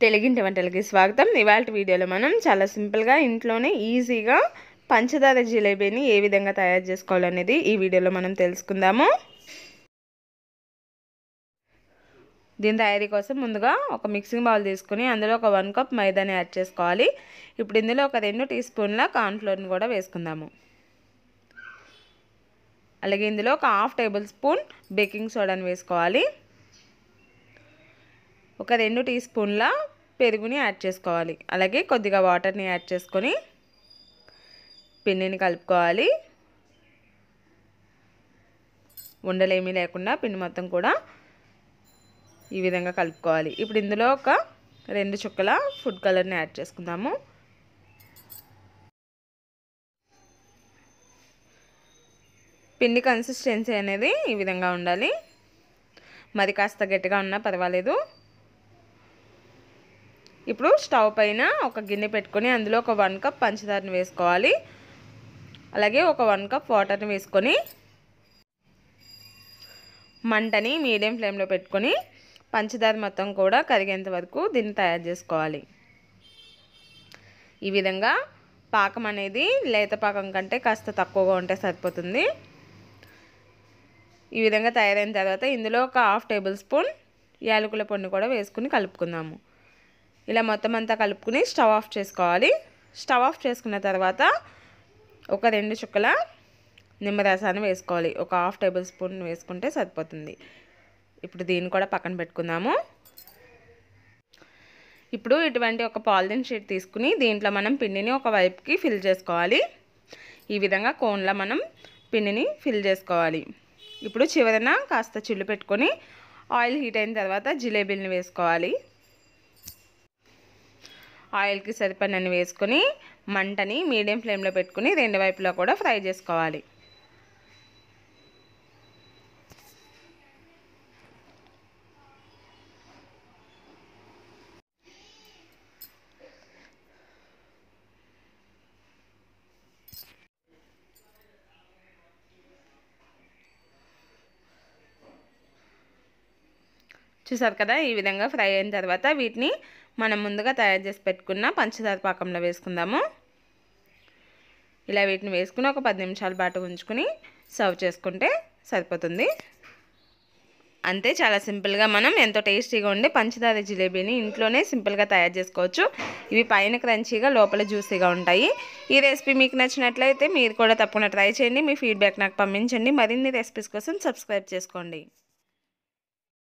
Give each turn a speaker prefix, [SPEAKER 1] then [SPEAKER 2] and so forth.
[SPEAKER 1] తెలుగింటి వంటలకి స్వాగతం. ఇవాళ వీడియోలో మనం చాలా సింపుల్గా ఇంట్లోనే ఈజీగా పంచదార జిలేబీని ఏ విధంగా తయారు చేసుకోవాలనేది ఈ వీడియోలో మనం తెలుసుకుందాము. దీని తయారీ కోసం ముందుగా ఒక మిక్సింగ్ బౌల్ తీసుకుని అందులో ఒక వన్ కప్ మైదాని యాడ్ చేసుకోవాలి. ఇప్పుడు ఇందులో ఒక రెండు టీ స్పూన్ల కార్న్ఫ్లోర్ని కూడా వేసుకుందాము. అలాగే ఇందులో ఒక హాఫ్ టేబుల్ స్పూన్ బేకింగ్ సోడాని వేసుకోవాలి. ఒక రెండు టీ స్పూన్ల పెరుగుని యాడ్ చేసుకోవాలి. అలాగే కొద్దిగా వాటర్ని యాడ్ చేసుకొని పిండిని కలుపుకోవాలి. ఉండలేమీ లేకుండా పిండి మొత్తం కూడా ఈ విధంగా కలుపుకోవాలి. ఇప్పుడు ఇందులో ఒక రెండు చుక్కల ఫుడ్ కలర్ని యాడ్ చేసుకుందాము. పిండి కన్సిస్టెన్సీ అనేది ఈ విధంగా ఉండాలి. మరి కాస్త గట్టిగా ఉన్నా పర్వాలేదు. ఇప్పుడు స్టవ్ పైన ఒక గిన్నె పెట్టుకొని అందులో ఒక వన్ కప్ పంచదారని వేసుకోవాలి. అలాగే ఒక వన్ కప్ వాటర్ని వేసుకొని మంటని మీడియం ఫ్లేమ్లో పెట్టుకొని పంచదార మొత్తం కూడా కరిగేంత వరకు దీన్ని తయారు చేసుకోవాలి. ఈ విధంగా పాకం అనేది లేత పాకం కంటే కాస్త తక్కువగా ఉంటే సరిపోతుంది. ఈ విధంగా తయారైన తర్వాత ఇందులో ఒక హాఫ్ టేబుల్ స్పూన్ యాలకుల పొడిని కూడా వేసుకుని కలుపుకుందాము. ఇలా మొత్తం అంతా కలుపుకుని స్టవ్ ఆఫ్ చేసుకోవాలి. స్టవ్ ఆఫ్ చేసుకున్న తర్వాత ఒక రెండు చుక్కల నిమ్మరసాన్ని వేసుకోవాలి. ఒక హాఫ్ టేబుల్ స్పూన్ వేసుకుంటే సరిపోతుంది. ఇప్పుడు దీన్ని కూడా పక్కన పెట్టుకుందాము. ఇప్పుడు ఇటువంటి ఒక పాలిథిన్ షీట్ తీసుకుని దీంట్లో మనం పిండిని ఒక వైపుకి ఫిల్ చేసుకోవాలి. ఈ విధంగా కోన్లో మనం పిండిని ఫిల్ చేసుకోవాలి. ఇప్పుడు చివరన కాస్త చిల్లు పెట్టుకొని ఆయిల్ హీట్ అయిన తర్వాత జిలేబీని వేసుకోవాలి. ఆయిల్కి సరిపడినన్ని వేసుకొని మంటని మీడియం ఫ్లేమ్లో పెట్టుకుని రెండు వైపులా కూడా ఫ్రై చేసుకోవాలి. చూసారు కదా? ఈ విధంగా ఫ్రై అయిన తర్వాత వీటిని మనం ముందుగా తయారు చేసి పెట్టుకున్న పంచదార పాకంలో వేసుకుందాము. ఇలా వీటిని వేసుకుని ఒక పది నిమిషాల పాటు ఉంచుకుని సర్వ్ చేసుకుంటే సరిపోతుంది. అంతే చాలా సింపుల్గా మనం ఎంతో టేస్టీగా ఉండే పంచదార జిలేబీని ఇంట్లోనే సింపుల్గా తయారు చేసుకోవచ్చు. ఇవి పైన క్రంచీగా లోపల జ్యూసీగా ఉంటాయి. ఈ రెసిపీ మీకు నచ్చినట్లయితే మీరు కూడా తప్పకుండా ట్రై చేయండి. మీ ఫీడ్బ్యాక్ నాకు పంపించండి. మరిన్ని రెసిపీస్ కోసం సబ్స్క్రైబ్ చేసుకోండి.